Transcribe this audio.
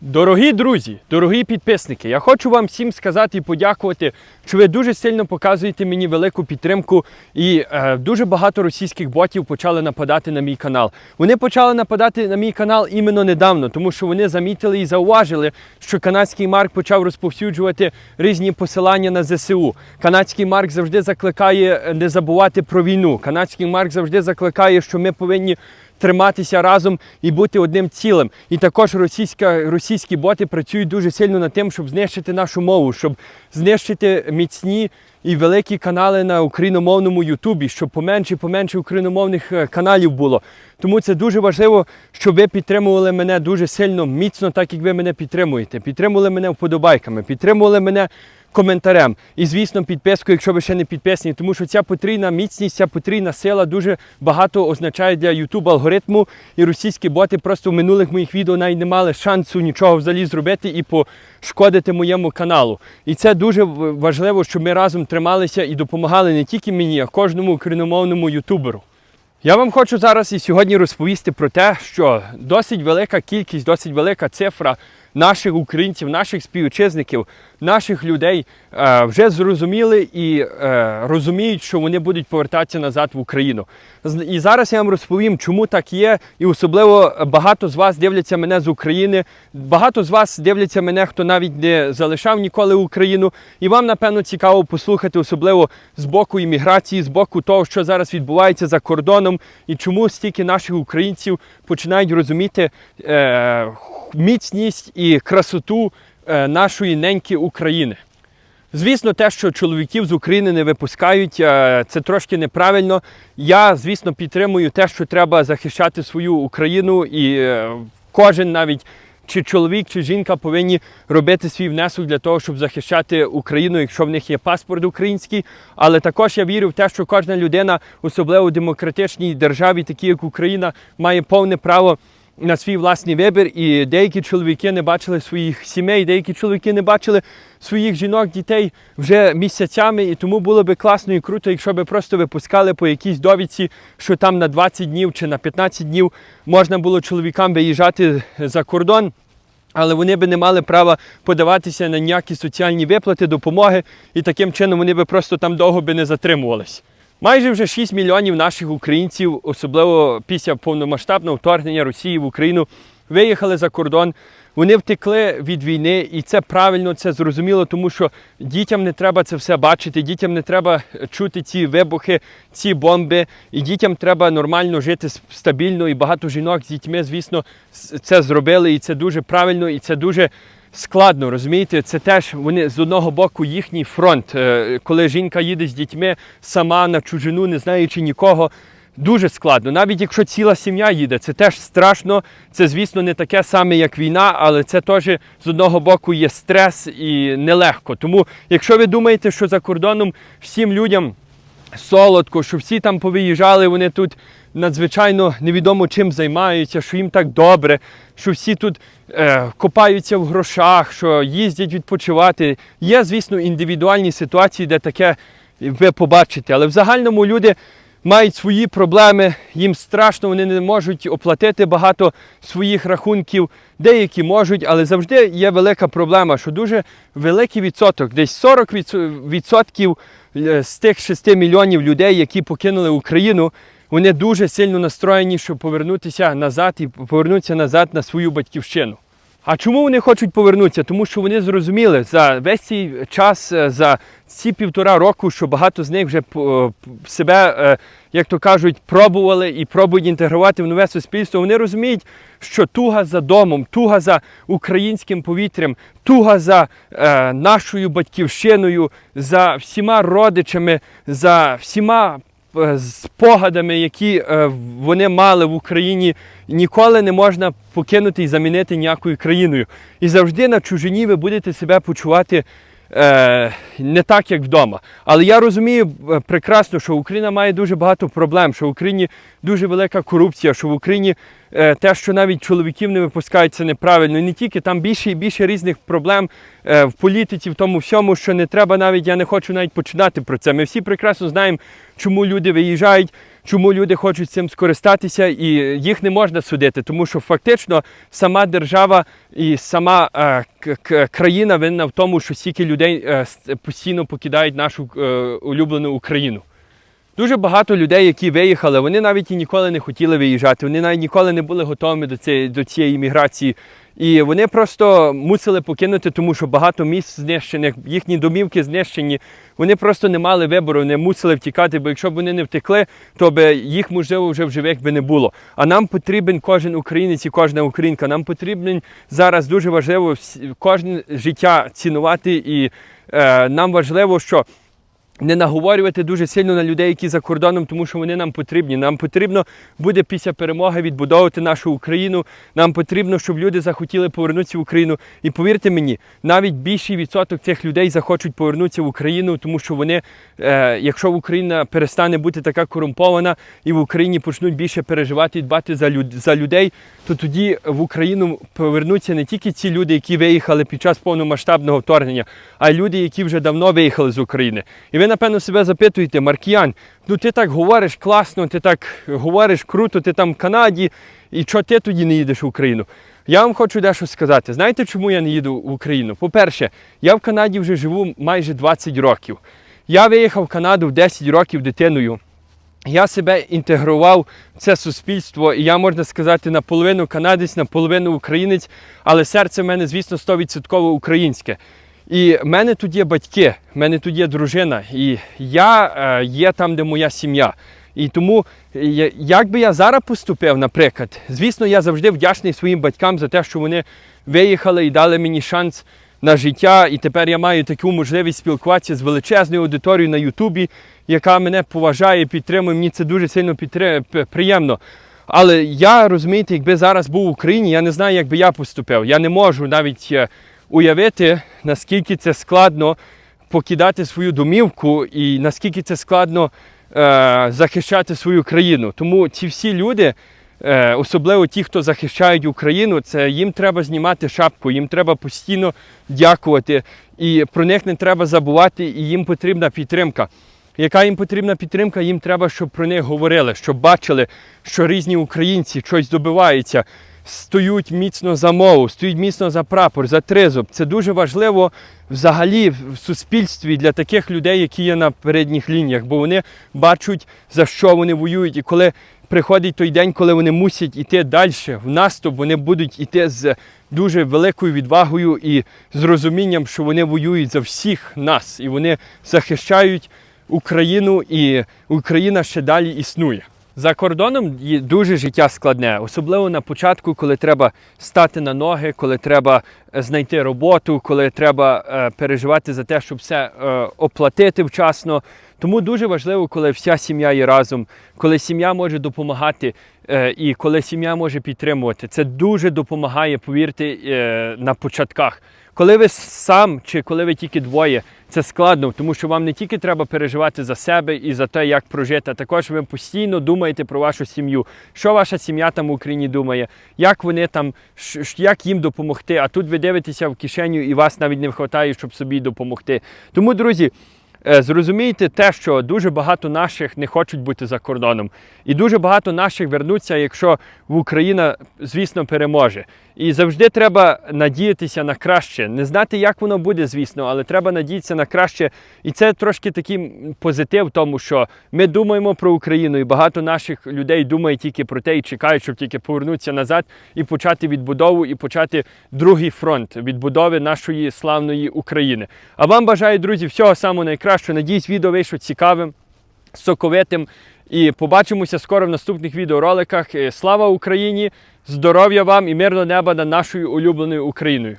Дорогі друзі, дорогі підписники, я хочу вам всім сказати і подякувати, що ви дуже сильно показуєте мені велику підтримку, і е, дуже багато російських ботів почали нападати на мій канал. Вони почали нападати на мій канал іменно недавно, тому що вони замітили і зауважили, що канадський марк почав розповсюджувати різні посилання на ЗСУ. Канадський марк завжди закликає е, не забувати про війну. Канадський марк завжди закликає, що ми повинні триматися разом і бути одним цілим. І також російська, російські боти працюють дуже сильно над тим, щоб знищити нашу мову, щоб знищити міцні і великі канали на україномовному Ютубі, щоб поменше поменше україномовних е, каналів було. Тому це дуже важливо, щоб ви підтримували мене дуже сильно, міцно, так як ви мене підтримуєте. Підтримували мене вподобайками, підтримували мене коментарем. І, звісно, підпискою, якщо ви ще не підписані, тому що ця потрійна міцність, ця потрійна сила дуже багато означає для YouTube алгоритму. І російські боти просто в минулих моїх відео навіть не мали шансу нічого взагалі зробити і пошкодити моєму каналу. І це дуже важливо, щоб ми разом трималися і допомагали не тільки мені, а кожному україномовному ютуберу. Я вам хочу зараз і сьогодні розповісти про те, що досить велика кількість, досить велика цифра наших українців, наших співвітчизників, наших людей е, вже зрозуміли і е, розуміють, що вони будуть повертатися назад в Україну. І зараз я вам розповім, чому так є, і особливо багато з вас дивляться мене з України. Багато з вас дивляться мене, хто навіть не залишав ніколи Україну. І вам, напевно, цікаво послухати, особливо з боку імміграції, з боку того, що зараз відбувається за кордоном, і чому стільки наших українців починають розуміти е, міцність і красоту е, нашої неньки України. Звісно, те, що чоловіків з України не випускають, е, це трошки неправильно. Я, звісно, підтримую те, що треба захищати свою Україну, і е, кожен навіть чи чоловік, чи жінка повинні робити свій внесок для того, щоб захищати Україну, якщо в них є паспорт український. Але також я вірю в те, що кожна людина, особливо в демократичній державі, такій як Україна, має повне право на свій власний вибір, і деякі чоловіки не бачили своїх сімей, деякі чоловіки не бачили своїх жінок, дітей вже місяцями, і тому було би класно і круто, якщо би просто випускали по якійсь довідці, що там на 20 днів чи на 15 днів можна було чоловікам виїжджати за кордон. Але вони би не мали права подаватися на ніякі соціальні виплати, допомоги, і таким чином вони би просто там довго би не затримувались. Майже вже 6 мільйонів наших українців, особливо після повномасштабного вторгнення Росії в Україну, виїхали за кордон. Вони втекли від війни, і це правильно, це зрозуміло, тому що дітям не треба це все бачити, дітям не треба чути ці вибухи, ці бомби, і дітям треба нормально жити стабільно. І багато жінок з дітьми, звісно, це зробили, і це дуже правильно, і це дуже складно. Розумієте, це теж вони з одного боку їхній фронт. Е, Коли жінка їде з дітьми сама на чужину, не знаючи нікого. Дуже складно, навіть якщо ціла сім'я їде, це теж страшно. Це, звісно, не таке саме, як війна, але це теж з одного боку є стрес і нелегко. Тому, якщо ви думаєте, що за кордоном всім людям солодко, що всі там повиїжджали, вони тут надзвичайно невідомо чим займаються, що їм так добре, що всі тут е, копаються в грошах, що їздять відпочивати. Є, звісно, індивідуальні ситуації, де таке ви побачите, але в загальному люди мають свої проблеми, їм страшно, вони не можуть оплатити багато своїх рахунків. Деякі можуть, але завжди є велика проблема, що дуже великий відсоток, десь 40% е, з тих 6 мільйонів людей, які покинули Україну, вони дуже сильно настроєні, щоб повернутися назад і повернутися назад на свою батьківщину. А чому вони хочуть повернутися? Тому що вони зрозуміли за весь цей час, е, за ці півтора року, що багато з них вже себе, е, як то кажуть, пробували і пробують інтегрувати в нове суспільство. Вони розуміють, що туга за домом, туга за українським повітрям, туга за е, нашою батьківщиною, за всіма родичами, за всіма е, спогадами, які е, вони мали в Україні, ніколи не можна покинути і замінити ніякою країною. І завжди на чужині ви будете себе почувати. Е, не так, як вдома. Але я розумію е, прекрасно, що Україна має дуже багато проблем, що в Україні дуже велика корупція, що в Україні е, те, що навіть чоловіків не випускають, неправильно. І не тільки там більше і більше різних проблем е, в політиці, в тому всьому, що не треба навіть, я не хочу навіть починати про це. Ми всі прекрасно знаємо, чому люди виїжджають. Чому люди хочуть цим скористатися, і їх не можна судити, тому що фактично сама держава і сама е, країна винна в тому, що стільки людей е, постійно покидають нашу е, улюблену Україну. Дуже багато людей, які виїхали, вони навіть і ніколи не хотіли виїжджати, вони навіть ніколи не були готовими до цієї, до цієї міграції. І вони просто мусили покинути, тому що багато місць знищених, їхні домівки знищені. Вони просто не мали вибору, не мусили втікати, бо якщо б вони не втекли, то би їх, можливо, вже в живих би не було. А нам потрібен кожен українець і кожна українка. Нам потрібен зараз дуже важливо кожне життя цінувати, і е, нам важливо, що не наговорювати дуже сильно на людей, які за кордоном, тому що вони нам потрібні. Нам потрібно буде після перемоги відбудовувати нашу Україну. Нам потрібно, щоб люди захотіли повернутися в Україну. І повірте мені, навіть більший відсоток цих людей захочуть повернутися в Україну, тому що вони, е, якщо Україна перестане бути така корумпована і в Україні почнуть більше переживати і дбати за, люд, за людей, то тоді в Україну повернуться не тільки ці люди, які виїхали під час повномасштабного вторгнення, а й люди, які вже давно виїхали з України. І ви, напевно, себе запитуєте, Маркіян, ну ти так говориш класно, ти так говориш круто, ти там в Канаді, і чого ти тоді не їдеш в Україну? Я вам хочу дещо сказати. Знаєте, чому я не їду в Україну? По-перше, я в Канаді вже живу майже 20 років. Я виїхав в Канаду в 10 років дитиною. Я себе інтегрував в це суспільство, і я можна сказати наполовину канадець, наполовину українець, але серце в мене, звісно, 100% українське. І в мене тут є батьки, в мене тут є дружина, і я е, є там, де моя сім'я. І тому, як би я зараз поступив, наприклад, звісно, я завжди вдячний своїм батькам за те, що вони виїхали і дали мені шанс на життя. І тепер я маю таку можливість спілкуватися з величезною аудиторією на Ютубі, яка мене поважає, підтримує. Мені це дуже сильно підтри- п- приємно. Але я розумієте, якби зараз був в Україні, я не знаю, як би я поступив. Я не можу навіть е, уявити, наскільки це складно покидати свою домівку і наскільки це складно е, захищати свою країну. Тому ці всі люди, е, особливо ті, хто захищають Україну, це їм треба знімати шапку, їм треба постійно дякувати, і про них не треба забувати, і їм потрібна підтримка. Яка їм потрібна підтримка? Їм треба, щоб про них говорили, щоб бачили, що різні українці щось добиваються, стоють міцно за мову, стоять міцно за прапор, за тризуб. Це дуже важливо взагалі в суспільстві для таких людей, які є на передніх лініях, бо вони бачать, за що вони воюють. І коли приходить той день, коли вони мусять іти далі в наступ, вони будуть іти з дуже великою відвагою і з розумінням, що вони воюють за всіх нас, і вони захищають Україну, і Україна ще далі існує. За кордоном дуже життя складне, особливо на початку, коли треба стати на ноги, коли треба е, знайти роботу, коли треба е, переживати за те, щоб все е, оплатити вчасно. Тому дуже важливо, коли вся сім'я є разом, коли сім'я може допомагати е, і коли сім'я може підтримувати. Це дуже допомагає, повірте, е, на початках. Коли ви сам чи коли ви тільки двоє, це складно, тому що вам не тільки треба переживати за себе і за те, як прожити, а також ви постійно думаєте про вашу сім'ю. Що ваша сім'я там в Україні думає, як вони там, як їм допомогти. А тут ви дивитеся в кишеню і вас навіть не вистачає, щоб собі допомогти. Тому, друзі. Е, Зрозумійте те, що дуже багато наших не хочуть бути за кордоном, і дуже багато наших вернуться, якщо Україна, звісно, переможе. І завжди треба надіятися на краще. Не знати, як воно буде, звісно, але треба надіятися на краще. І це трошки такий позитив, тому що ми думаємо про Україну, і багато наших людей думає тільки про те і чекають, щоб тільки повернутися назад і почати відбудову, і почати другий фронт відбудови нашої славної України. А вам бажаю, друзі, всього самого найкращого. Надіюсь, відео вийшло цікавим, соковитим. І побачимося скоро в наступних відеороликах. Е, Слава Україні! Здоров'я вам і мирного неба над нашою улюбленою Україною!